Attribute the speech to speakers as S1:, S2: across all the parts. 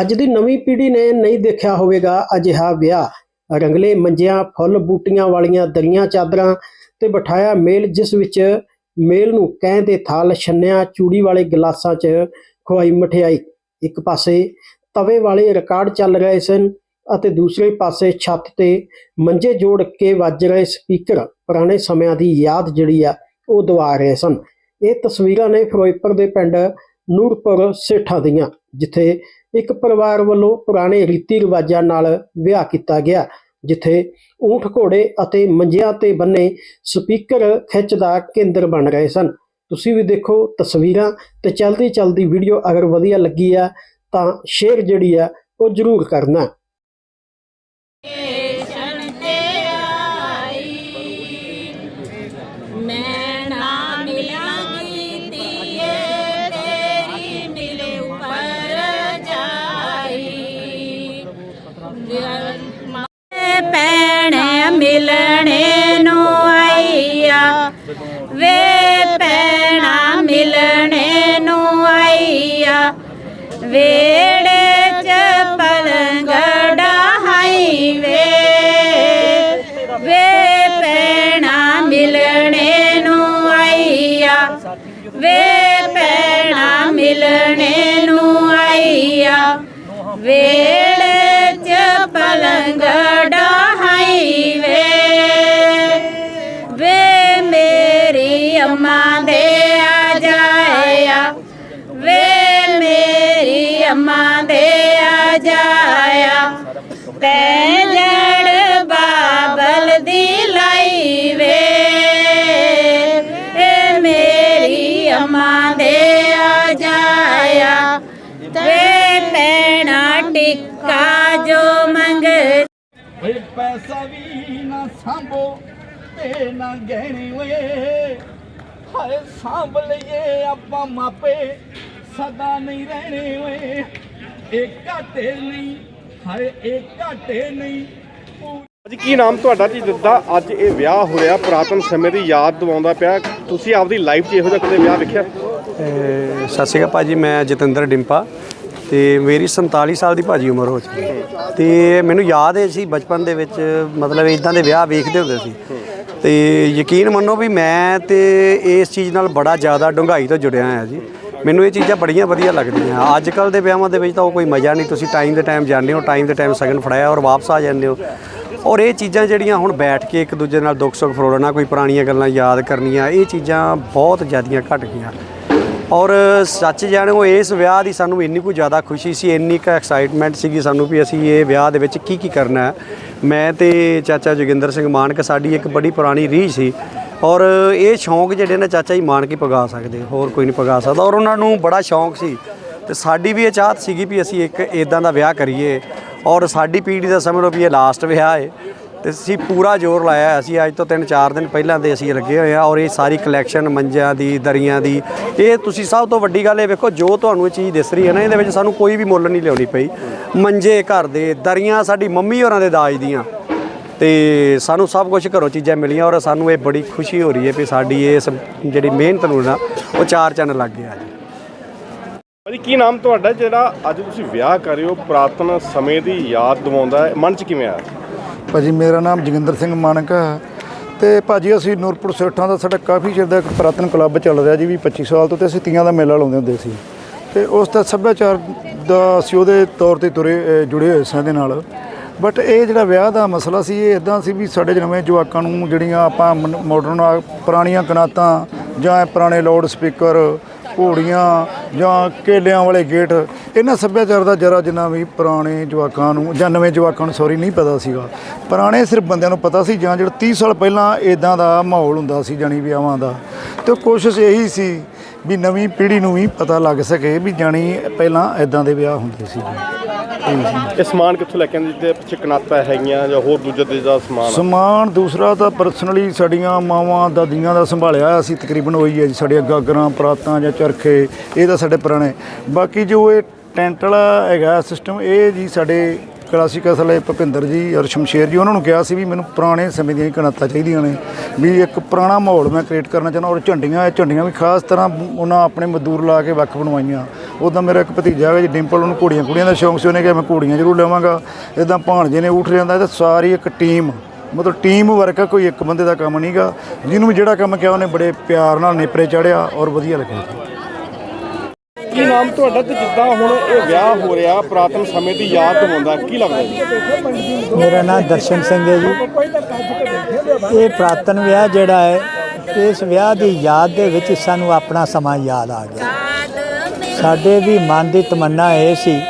S1: ਅੱਜ ਦੀ ਨਵੀਂ ਪੀੜ੍ਹੀ ਨੇ ਨਹੀਂ ਦੇਖਿਆ ਹੋਵੇਗਾ ਅਜਿਹਾ ਵਿਆਹ। ਰੰਗਲੇ ਮੰਜਿਆਂ, ਫੁੱਲ ਬੂਟੀਆਂ ਵਾਲੀਆਂ ਦਰੀਆਂ ਚਾਦਰਾਂ ਤੇ ਬਿਠਾਇਆ ਮੇਲ, ਜਿਸ ਵਿੱਚ ਮੇਲ ਨੂੰ ਕਹਿ ਦੇ ਥਾਲ ਛੰਨਿਆ ਚੂੜੀ ਵਾਲੇ ਗਲਾਸਾਂ 'ਚ ਖਵਾਈ ਮਠਿਆਈ। ਇੱਕ ਪਾਸੇ ਤਵੇ ਵਾਲੇ ਰਿਕਾਰਡ ਚੱਲ ਰਹੇ ਸਨ ਅਤੇ ਦੂਸਰੇ ਪਾਸੇ ਛੱਤ ਤੇ ਮੰਜੇ ਜੋੜ ਕੇ ਵੱਜ ਰਹੇ ਸਪੀਕਰ। ਪੁਰਾਣੇ ਸਮਿਆਂ ਦੀ ਯਾਦ ਜਿਹੜੀ ਆ, ਉਹ ਦਿਵਾ ਰਹੇ ਸਨ। ਇਹ ਤਸਵੀਰਾਂ ਨੇ ਫਿਰੋਜ਼ਪੁਰ ਦੇ ਪਿੰਡ ਨੂਰਪੁਰ ਸੇਠਾਂ ਦੀਆਂ, ਜਿੱਥੇ ਇੱਕ ਪਰਿਵਾਰ ਵੱਲੋਂ ਪੁਰਾਣੇ ਰੀਤੀ ਰਿਵਾਜਾਂ ਨਾਲ ਵਿਆਹ ਕੀਤਾ ਗਿਆ, ਜਿੱਥੇ ਊਂਠ ਘੋੜੇ ਅਤੇ ਮੰਜਿਆਂ ਤੇ ਬੰਨੇ ਸਪੀਕਰ ਖਿੱਚ ਦਾ ਕੇਂਦਰ ਬਣ ਰਹੇ ਸਨ। ਤੁਸੀਂ ਵੀ ਦੇਖੋ ਤਸਵੀਰਾਂ ਤੇ ਚਲਦੀ ਚਲਦੀ ਵੀਡੀਓ ਅਗਰ ਵਧੀਆ ਲੱਗੀ ਆ, ਤਾਂ ਸ਼ੇਅਰ ਜਿਹੜੀ ਆ, ਉਹ ਜ਼ਰੂਰ ਕਰਨਾ।
S2: ਵੇੜੇ ਚ ਪਲੰਗ ਡਹਾਈ ਵੇ ਵੇ ਪੈਣਾ ਮਿਲਣੇ ਨੂੰ ਆਈਆ। ਵੇ ਪੈਣਾ ਮਿਲਣੇ ਨੂੰ ਆਈਆ। ਵੇੜੇ ਚ ਪਲੰਗ ਜਾਇਆ। ਤੈ ਜੜ ਬਾਬਲ ਦੀ ਲਾਈ ਵੇ। ਏ ਮੇਰੀ ਅੰਮਾ ਦੇ ਆ ਜਾਇਆ। ਤੇ ਪੈਣਾ ਟਿੱਕਾ ਜੋ ਮੰਗ
S3: ਓਏ ਪੈਸਾ ਵੀ ਨਾ ਸਾਂਭੋ ਤੇ ਨਾ ਗਹਿਣੇ ਓਏ। ਹਾਏ ਸਾਂਭ ਲਈਏ ਆਪਾਂ ਮਾਪੇ, ਸਦਾ ਨਹੀਂ ਰਹਿਣੇ ਓਏ। ਇਹ ਘਾਟੇ ਨਹੀਂ ਹਾਏ ਇਹ ਘਾਟੇ ਨਹੀਂ। ਪੂ-
S4: ਜੀ ਕੀ ਨਾਮ ਤੁਹਾਡਾ ਜੀ ਜਿੱਦਾਂ ਅੱਜ ਇਹ ਵਿਆਹ ਹੋਇਆ ਪੁਰਾਤਨ ਸਮੇਂ ਦੀ ਯਾਦ ਦਿਵਾਉਂਦਾ ਪਿਆ। ਤੁਸੀਂ ਆਪਦੀ ਲਾਈਫ 'ਚ ਇਹੋ ਜਿਹਾ ਕਦੇ ਵਿਆਹ ਵੇਖਿਆ
S5: ਸਤਿ ਸ਼੍ਰੀ ਅਕਾਲ ਭਾਜੀ ਮੈਂ ਜਤਿੰਦਰ ਡਿੰਪਾ ਤੇ ਮੇਰੀ 47 ਸਾਲ ਦੀ ਭਾਜੀ ਉਮਰ ਹੋ ਚੁੱਕੀ ਹੈ। ਤੇ ਮੈਨੂੰ ਯਾਦ ਹੈ ਸੀ ਬਚਪਨ ਦੇ ਵਿੱਚ ਮਤਲਬ ਇਦਾਂ ਦੇ ਵਿਆਹ ਵੇਖਦੇ ਹੁੰਦੇ ਸੀ। ਤੇ ਯਕੀਨ ਮੰਨੋ ਵੀ ਮੈਂ ਤੇ ਇਸ ਚੀਜ਼ ਨਾਲ ਬੜਾ ਜ਼ਿਆਦਾ ਡੂੰਘਾਈ ਤੋਂ ਜੁੜਿਆ ਹਾਂ ਜੀ। ਮੈਨੂੰ ਇਹ ਚੀਜ਼ਾਂ ਬੜੀਆਂ ਵਧੀਆ ਲੱਗਦੀਆਂ। ਅੱਜ ਕੱਲ ਦੇ ਵਿਆਹਾਂ ਦੇ ਵਿੱਚ ਤਾਂ ਉਹ ਕੋਈ ਮਜ਼ਾ ਨਹੀਂ, ਤੁਸੀਂ ਟਾਈਮ ਦੇ ਟਾਈਮ ਜਾਂਦੇ ਹੋ ਟਾਈਮ ਦੇ ਟਾਈਮ ਸਗਨ ਫੜਾਇਆ ਔਰ ਵਾਪਸ ਆ ਜਾਂਦੇ ਹੋ। ਔਰ ਇਹ ਚੀਜ਼ਾਂ ਜਿਹੜੀਆਂ ਹੁਣ ਬੈਠ ਕੇ ਇੱਕ ਦੂਜੇ ਨਾਲ ਦੁੱਖ ਸੁੱਖ ਫਰੋਲਣਾ ਕੋਈ ਪੁਰਾਣੀਆਂ ਗੱਲਾਂ ਯਾਦ ਕਰਨੀਆਂ, ਇਹ ਚੀਜ਼ਾਂ ਬਹੁਤ ਜ਼ਿਆਦੀਆਂ ਘਟ ਗਈਆਂ। ਔਰ ਸੱਚ ਜਾਣੋ, ਇਸ ਵਿਆਹ ਦੀ ਸਾਨੂੰ ਇੰਨੀ ਕੁ ਜ਼ਿਆਦਾ ਖੁਸ਼ੀ ਸੀ, ਇੰਨੀ ਕੁ ਐਕਸਾਈਟਮੈਂਟ ਸੀਗੀ ਸਾਨੂੰ ਵੀ ਅਸੀਂ ਇਹ ਵਿਆਹ ਦੇ ਵਿੱਚ ਕੀ ਕੀ ਕਰਨਾ ਹੈ। ਮੈਂ ਤੇ ਚਾਚਾ ਜੋਗਿੰਦਰ ਸਿੰਘ ਮਾਨਕ, ਸਾਡੀ ਇੱਕ ਬੜੀ ਪੁਰਾਣੀ ਰੀਝ ਸੀ। ਔਰ ਇਹ ਸ਼ੌਂਕ ਜਿਹੜੇ ਨੇ ਚਾਚਾ ਜੀ ਮਾਣ ਕੇ ਪਗਾ ਸਕਦੇ, ਹੋਰ ਕੋਈ ਨਹੀਂ ਪਗਾ ਸਕਦਾ। ਔਰ ਉਹਨਾਂ ਨੂੰ ਬੜਾ ਸ਼ੌਂਕ ਸੀ। ਤੇ ਸਾਡੀ ਵੀ ਇਹ ਚਾਹਤ ਸੀਗੀ ਵੀ ਅਸੀਂ ਇੱਕ ਇਦਾਂ ਦਾ ਵਿਆਹ ਕਰੀਏ। ਔਰ ਸਾਡੀ ਪੀੜ੍ਹੀ ਦਾ ਸਮਝ ਲਓ ਵੀ ਇਹ ਲਾਸਟ ਵਿਆਹ ਹੈ ਤੇ ਅਸੀਂ ਪੂਰਾ ਜ਼ੋਰ ਲਾਇਆ ਅਸੀਂ ਅੱਜ ਤੋਂ 3-4 ਦਿਨ ਪਹਿਲਾਂ ਦੇ ਅਸੀਂ ਲੱਗੇ ਹੋਏ ਆ ਔਰ ਇਹ ਸਾਰੀ ਕਲੈਕਸ਼ਨ ਮੰਜਿਆਂ ਦੀ, ਦਰੀਆਂ ਦੀ, ਇਹ ਤੁਸੀਂ ਸਭ ਤੋਂ ਵੱਡੀ ਗੱਲ ਇਹ ਵੇਖੋ, ਜੋ ਤੁਹਾਨੂੰ ਇਹ ਚੀਜ਼ ਦਿਸ ਰਹੀ ਹੈ ਨਾ, ਇਹਦੇ ਵਿੱਚ ਸਾਨੂੰ ਕੋਈ ਵੀ ਮੁੱਲ ਨਹੀਂ ਲਿਆਉਣੀ ਪਈ। ਮੰਜੇ ਘਰ ਦੇ, ਦਰੀਆਂ ਸਾਡੀ ਮੰਮੀ ਹੋਰਾਂ ਦੇ ਦਾਜ ਦੀਆਂ। ਤੇ ਸਾਨੂੰ ਸਭ ਕੁਝ ਘਰੋਂ ਚੀਜ਼ਾਂ ਮਿਲੀਆਂ ਔਰ ਸਾਨੂੰ ਇਹ ਬੜੀ ਖੁਸ਼ੀ ਹੋ ਰਹੀ ਹੈ ਵੀ ਸਾਡੀ ਇਸ ਜਿਹੜੀ ਮਿਹਨਤ ਨੂੰ ਨਾ ਉਹ ਚਾਰ ਚੰਨ ਲੱਗ ਗਿਆ ਜੀ।
S4: ਭਾਜੀ ਕੀ ਨਾਮ ਤੁਹਾਡਾ ਜਿਹੜਾ ਅੱਜ ਤੁਸੀਂ ਵਿਆਹ ਕਰ ਰਹੇ ਹੋ ਪੁਰਾਤਨ ਸਮੇਂ ਦੀ ਯਾਦ ਦਿਵਾਉਂਦਾ ਹੈ? ਮਨ 'ਚ ਕਿਵੇਂ ਆਇਆ?
S6: ਭਾਜੀ ਮੇਰਾ ਨਾਮ ਜੋਗਿੰਦਰ ਸਿੰਘ ਮਾਨਕ ਹੈ ਤੇ ਭਾਜੀ ਅਸੀਂ ਨੂਰਪੁਰ ਸੇਠਾਂ ਦਾ ਸਾਡਾ ਕਾਫੀ ਚਿਰ ਦਾ ਇੱਕ ਪੁਰਾਤਨ ਕਲੱਬ ਚੱਲ ਰਿਹਾ ਜੀ ਵੀ 25 ਸਾਲ ਤੋਂ ਤੇ ਅਸੀਂ ਤੀਆਂ ਦਾ ਮੇਲਾ ਲਾਉਂਦੇ ਹੁੰਦੇ ਸੀ। ਤੇ ਉਸ ਦਾ ਸੱਭਿਆਚਾਰ ਦਾ ਅਸੀਂ ਉਹਦੇ ਤੌਰ ਤੇ ਤੁਰੇ ਜੁੜੇ ਹੋਏ ਸਾਂ ਇਹਦੇ ਨਾਲ। ਬਟ ਇਹ ਜਿਹੜਾ ਵਿਆਹ ਦਾ ਮਸਲਾ ਸੀ, ਇਹ ਇਦਾਂ ਸੀ ਵੀ ਸਾਡੇ ਨਵੇਂ ਜਵਾਕਾਂ ਨੂੰ ਜਿਹੜੀਆਂ ਆਪਾਂ ਮਾਡਰਨ ਪੁਰਾਣੀਆਂ ਕਨਾਤਾਂ ਜਾਂ ਪੁਰਾਣੇ ਲਾਊਡ ਸਪੀਕਰ ਘੋੜੀਆਂ ਜਾਂ ਕੇਲਿਆਂ ਵਾਲੇ ਗੇਟ, ਇਹਨਾਂ ਸੱਭਿਆਚਾਰ ਦਾ ਜਰਾ ਜਿੰਨਾ ਵੀ ਪੁਰਾਣੇ ਜਵਾਕਾਂ ਨੂੰ ਜਾਂ ਨਵੇਂ ਜਵਾਕਾਂ ਨੂੰ ਸੌਰੀ ਨਹੀਂ ਪਤਾ ਸੀਗਾ। ਪੁਰਾਣੇ ਸਿਰਫ ਬੰਦਿਆਂ ਨੂੰ ਪਤਾ ਸੀ ਜਾਂ ਜਿਹੜਾ 30 ਸਾਲ ਪਹਿਲਾਂ ਇਦਾਂ ਦਾ ਮਾਹੌਲ ਹੁੰਦਾ ਸੀ ਜਾਣੀ ਵਿਆਹਾਂ ਦਾ। ਤੇ ਕੋਸ਼ਿਸ਼ ਇਹੀ ਸੀ ਵੀ ਨਵੀਂ ਪੀੜ੍ਹੀ ਨੂੰ ਵੀ ਪਤਾ ਲੱਗ ਸਕੇ ਵੀ ਜਾਣੀ ਪਹਿਲਾਂ ਇਦਾਂ ਦੇ ਵਿਆਹ ਹੁੰਦੇ ਸੀ।
S4: ਇਹ ਸਮਾਨ ਕਿੱਥੋਂ ਲੈ ਕੇ ਆਉਂਦੇ? ਜਿਹਦੇ ਪਿੱਛੇ ਕਨਾਤਾ ਹੈਗੀਆਂ ਜਾਂ ਹੋਰ ਦੂਜੇ ਦੇ ਦਾ ਸਮਾਨ ਆ?
S6: ਸਮਾਨ ਦੂਸਰਾ ਤਾਂ ਪਰਸਨਲੀ ਸਾਡੀਆਂ ਮਾਵਾਂ ਦਾਦੀਆਂ ਦਾ ਸੰਭਾਲਿਆ ਅਸੀਂ ਤਕਰੀਬਨ ਉਹੀ ਹੈ ਜੀ ਸਾਡੀਆਂ ਗਾਗਰਾਂ ਪਰਾਤਾਂ ਜਾਂ ਚਰਖੇ, ਇਹ ਤਾਂ ਸਾਡੇ ਪੁਰਾਣੇ। ਬਾਕੀ ਜੋ ਇਹ ਟੈਂਟ ਵਾਲਾ ਹੈਗਾ ਸਿਸਟਮ ਇਹ ਜੀ ਸਾਡੇ ਕਲਾਸੀਕਲ ਵਾਲੇ ਭੁਪਿੰਦਰ ਜੀ ਔਰ ਸ਼ਮਸ਼ੇਰ ਜੀ, ਉਹਨਾਂ ਨੂੰ ਕਿਹਾ ਸੀ ਵੀ ਮੈਨੂੰ ਪੁਰਾਣੇ ਸਮੇਂ ਦੀਆਂ ਹੀ ਕਨਾਤਾਂ ਚਾਹੀਦੀਆਂ ਨੇ, ਵੀ ਇੱਕ ਪੁਰਾਣਾ ਮਾਹੌਲ ਮੈਂ ਕ੍ਰੀਏਟ ਕਰਨਾ ਚਾਹੁੰਦਾ ਔਰ ਝੰਡੀਆਂ, ਇਹ ਝੰਡੀਆਂ ਵੀ ਖਾਸ ਤਰ੍ਹਾਂ ਉਹਨਾਂ ਆਪਣੇ ਮਜ਼ਦੂਰ ਲਾ ਕੇ ਵੱਖ ਬਣਵਾਈਆਂ। ਉਦਾਂ ਮੇਰਾ ਇੱਕ ਭਤੀਜਾ ਹੈ ਜੀ ਡਿੰਪਲ ਉਹਨੂੰ ਘੋੜੀਆਂ ਕੁੜੀਆਂ ਦਾ ਸ਼ੌਂਕ ਸੀ ਉਹਨੇ ਕਿਹਾ ਮੈਂ ਘੋੜੀਆਂ ਜ਼ਰੂਰ ਲਵਾਂਗਾ। ਇਦਾਂ ਭਾਣਜੇ ਨੇ ਉੱਠ ਜਾਂਦਾ ਤੇ ਸਾਰੀ ਇੱਕ ਟੀਮ ਮਤਲਬ ਟੀਮ ਵਰਕ ਆ ਕੋਈ ਇੱਕ ਬੰਦੇ ਦਾ ਕੰਮ ਨਹੀਂਗਾ ਜਿਹਨੂੰ ਵੀ ਜਿਹੜਾ ਕੰਮ ਕਿਹਾ ਉਹਨੇ ਬੜੇ ਪਿਆਰ ਨਾਲ ਨੇਪਰੇ ਚੜਿਆ ਔਰ ਵਧੀਆ ਲੱਗਿਆ ਜੀ।
S4: ਕੀ ਨਾਮ ਤੁਹਾਡਾ ਤੇ ਜਿੱਦਾਂ ਹੁਣ ਇਹ ਵਿਆਹ ਹੋ ਰਿਹਾ ਪੁਰਾਤਨ ਸਮੇਂ ਦੀ ਯਾਦ ਦਿਵਾਉਂਦਾ ਕੀ ਲੱਗਦਾ ਜੀ?
S7: ਮੇਰਾ ਨਾਮ ਦਰਸ਼ਨ ਸਿੰਘ ਹੈ ਜੀ। ਇਹ ਪ੍ਰਾਤਨ ਵਿਆਹ ਜਿਹੜਾ ਹੈ ਇਸ ਵਿਆਹ ਦੀ ਯਾਦ ਦੇ ਵਿੱਚ ਸਾਨੂੰ ਆਪਣਾ ਸਮਾਂ ਯਾਦ ਆ ਗਿਆ। ਸਾਡੇ ਵੀ ਮਨ ਦੀ ਤਮੰਨਾ ਇਹ ਸੀ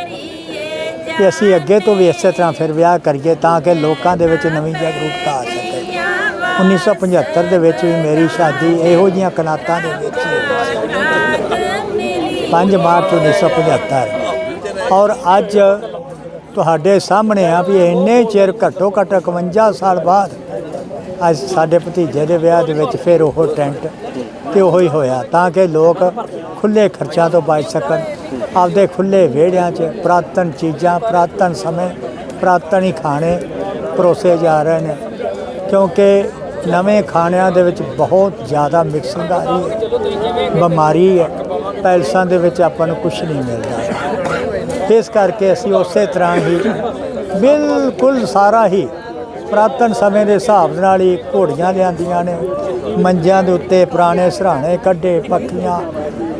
S7: ਕਿ ਅਸੀਂ ਅੱਗੇ ਤੋਂ ਵੀ ਇਸੇ ਤਰ੍ਹਾਂ ਫਿਰ ਵਿਆਹ ਕਰੀਏ ਤਾਂ ਕਿ ਲੋਕਾਂ ਦੇ ਵਿੱਚ ਨਵੀਂ ਜਾਗਰੂਕਤਾ ਆ ਸਕੇ 1975 ਦੇ ਵਿੱਚ ਵੀ ਮੇਰੀ ਸ਼ਾਦੀ ਇਹੋ ਜੀਆਂ ਕਨਾਤਾਂ ਦੇ ਵਿੱਚ ਹੀ ਹੋਈ ਸੀ। 5 ਮਾਰਚ 1975 ਔਰ ਅੱਜ ਤੁਹਾਡੇ ਸਾਹਮਣੇ ਆ ਵੀ ਇੰਨੇ ਚਿਰ ਘੱਟੋ ਘੱਟ 51 ਸਾਲ ਬਾਅਦ ਅੱਜ ਸਾਡੇ ਭਤੀਜੇ ਦੇ ਵਿਆਹ ਦੇ ਵਿੱਚ ਫਿਰ ਉਹ ਟੈਂਟ ਤੇ ਉਹ ਹੀ ਹੋਇਆ ਤਾਂ ਕਿ ਲੋਕ ਖੁੱਲੇ ਖਰਚਾਂ ਤੋਂ ਬਚ ਸਕਣ। ਆਪਦੇ ਖੁੱਲੇ ਵਿਹੜਿਆਂ 'ਚ ਪ੍ਰਾਤਨ ਚੀਜ਼ਾਂ, ਪ੍ਰਾਤਨ ਸਮੇਂ, ਪ੍ਰਾਤਨ ਹੀ ਖਾਣੇ ਪਰੋਸੇ ਜਾ ਰਹੇ ਨੇ। ਕਿਉਂਕਿ ਨਵੇਂ ਖਾਣਿਆਂ ਦੇ ਵਿੱਚ ਬਹੁਤ ਜ਼ਿਆਦਾ ਮਿਕਸਿੰਗ ਆ ਰਹੀ ਹੈ। ਬਿਮਾਰੀ ਹੈ। ਪੈਲਸਾਂ ਦੇ ਵਿੱਚ ਆਪਾਂ ਨੂੰ ਕੁਝ ਨਹੀਂ ਮਿਲਦਾ। ਇਸ ਕਰਕੇ ਅਸੀਂ ਉਸੇ ਤਰ੍ਹਾਂ ਹੀ ਬਿਲਕੁਲ ਸਾਰਾ ਹੀ ਪ੍ਰਾਤਨ ਸਮੇਂ ਦੇ ਹਿਸਾਬ ਦੇ ਨਾਲ ਹੀ ਘੋੜੀਆਂ ਲਿਆਂਦੀਆਂ ਨੇ ਮੰਜਿਆਂ ਦੇ ਉੱਤੇ ਪੁਰਾਣੇ ਸਰਾਣੇ ਕੱਢੇ ਪੱਖੀਆਂ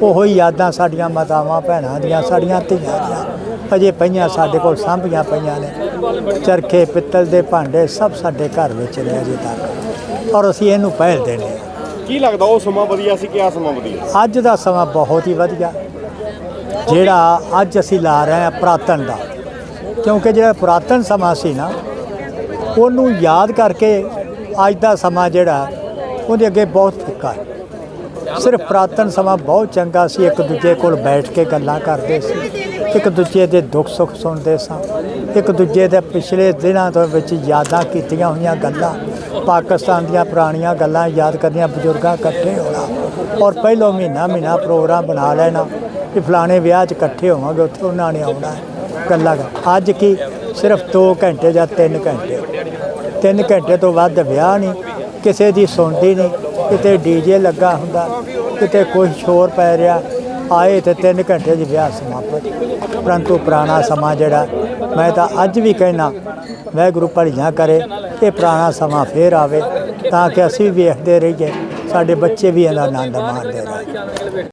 S7: ਉਹੋ ਹੀ ਯਾਦਾਂ ਸਾਡੀਆਂ ਮਾਤਾਵਾਂ ਭੈਣਾਂ ਦੀਆਂ ਸਾਡੀਆਂ ਧੀਆਂ ਦੀਆਂ ਅਜੇ ਪਈਆਂ ਸਾਡੇ ਕੋਲ ਸਾਂਭੀਆਂ ਪਈਆਂ ਨੇ। ਚਰਖੇ ਪਿੱਤਲ ਦੇ ਭਾਂਡੇ ਸਭ ਸਾਡੇ ਘਰ ਵਿੱਚ ਨੇ ਅਜੇ ਤੱਕ ਔਰ ਅਸੀਂ ਇਹਨੂੰ ਪਹਿਲ ਦੇਣੇ
S4: ਕੀ ਲੱਗਦਾ ਉਹ ਸਮਾਂ ਵਧੀਆ ਸੀ ਕਿ ਆ ਸਮਾਂ ਵਧੀਆ?
S7: ਅੱਜ ਦਾ ਸਮਾਂ ਬਹੁਤ ਹੀ ਵਧੀਆ। ਜਿਹੜਾ ਅੱਜ ਅਸੀਂ ਲਾ ਰਹੇ ਹਾਂ ਪ੍ਰਾਤਨ ਦਾ। ਕਿਉਂਕਿ ਜਿਹੜਾ ਪੁਰਾਤਨ ਸਮਾਂ ਸੀ ਨਾ ਉਹਨੂੰ ਯਾਦ ਕਰਕੇ ਅੱਜ ਦਾ ਸਮਾਂ ਜਿਹੜਾ, ਉਹਦੇ ਅੱਗੇ ਬਹੁਤ ਫਿੱਕਾ ਹੈ ਸਿਰਫ ਪੁਰਾਤਨ ਸਮਾਂ ਬਹੁਤ ਚੰਗਾ ਸੀ, ਇੱਕ ਦੂਜੇ ਕੋਲ ਬੈਠ ਕੇ ਗੱਲਾਂ ਕਰਦੇ ਸੀ, ਇੱਕ ਦੂਜੇ ਦੇ ਦੁੱਖ ਸੁੱਖ ਸੁਣਦੇ ਸਾਂ, ਇੱਕ ਦੂਜੇ ਦੇ ਪਿਛਲੇ ਦਿਨਾਂ ਤੋਂ ਵਿੱਚ ਯਾਦਾਂ ਕੀਤੀਆਂ ਹੋਈਆਂ ਗੱਲਾਂ, ਪਾਕਿਸਤਾਨ ਦੀਆਂ ਪੁਰਾਣੀਆਂ ਗੱਲਾਂ ਯਾਦ ਕਰਨੀਆਂ ਬਜ਼ੁਰਗਾਂ ਇਕੱਠੇ ਹੋਣਾ, ਔਰ ਪਹਿਲੋ ਮਹੀਨਾ ਮਹੀਨਾ ਪ੍ਰੋਗਰਾਮ ਬਣਾ ਲੈਣਾ ਕਿ ਫਲਾਣੇ ਵਿਆਹ 'ਚ ਇਕੱਠੇ ਹੋਵਾਂਗੇ, ਉੱਥੇ ਉਹਨਾਂ ਨੇ ਆਉਣਾ ਹੈ। ਗੱਲਾਂ ਕਰ- ਅੱਜ ਕੀ ਸਿਰਫ 2 ਘੰਟੇ ਜਾਂ 3 ਘੰਟੇ 3 ਘੰਟੇ ਤੋਂ ਵੱਧ ਵਿਆਹ ਨਹੀਂ, ਕਿਸੇ ਦੀ ਸੁਣਦੀ ਨਹੀਂ, ਕਿਤੇ ਡੀਜੇ ਲੱਗਾ ਹੁੰਦਾ, ਕਿਤੇ ਕੋਈ ਸ਼ੋਰ ਪੈ ਰਿਹਾ, ਆਏ ਤੇ 3 ਘੰਟੇ 'ਚ ਵਿਆਹ ਸਮਾਪਤ। ਪਰੰਤੂ ਪੁਰਾਣਾ ਸਮਾਂ ਜਿਹੜਾ, ਮੈਂ ਤਾਂ ਅੱਜ ਵੀ ਕਹਿਣਾ ਵਾਹਿਗੁਰੂ ਭਲੀਆਂ ਕਰੇ, ਇਹ ਪੁਰਾਣਾ ਸਮਾਂ ਫੇਰ ਆਵੇ, ਤਾਂ ਕਿ ਅਸੀਂ ਵੇਖਦੇ ਰਹੀਏ, ਸਾਡੇ ਬੱਚੇ ਵੀ ਇਹਦਾ ਆਨੰਦ ਮਾਣਦੇ ਰਹਿਣ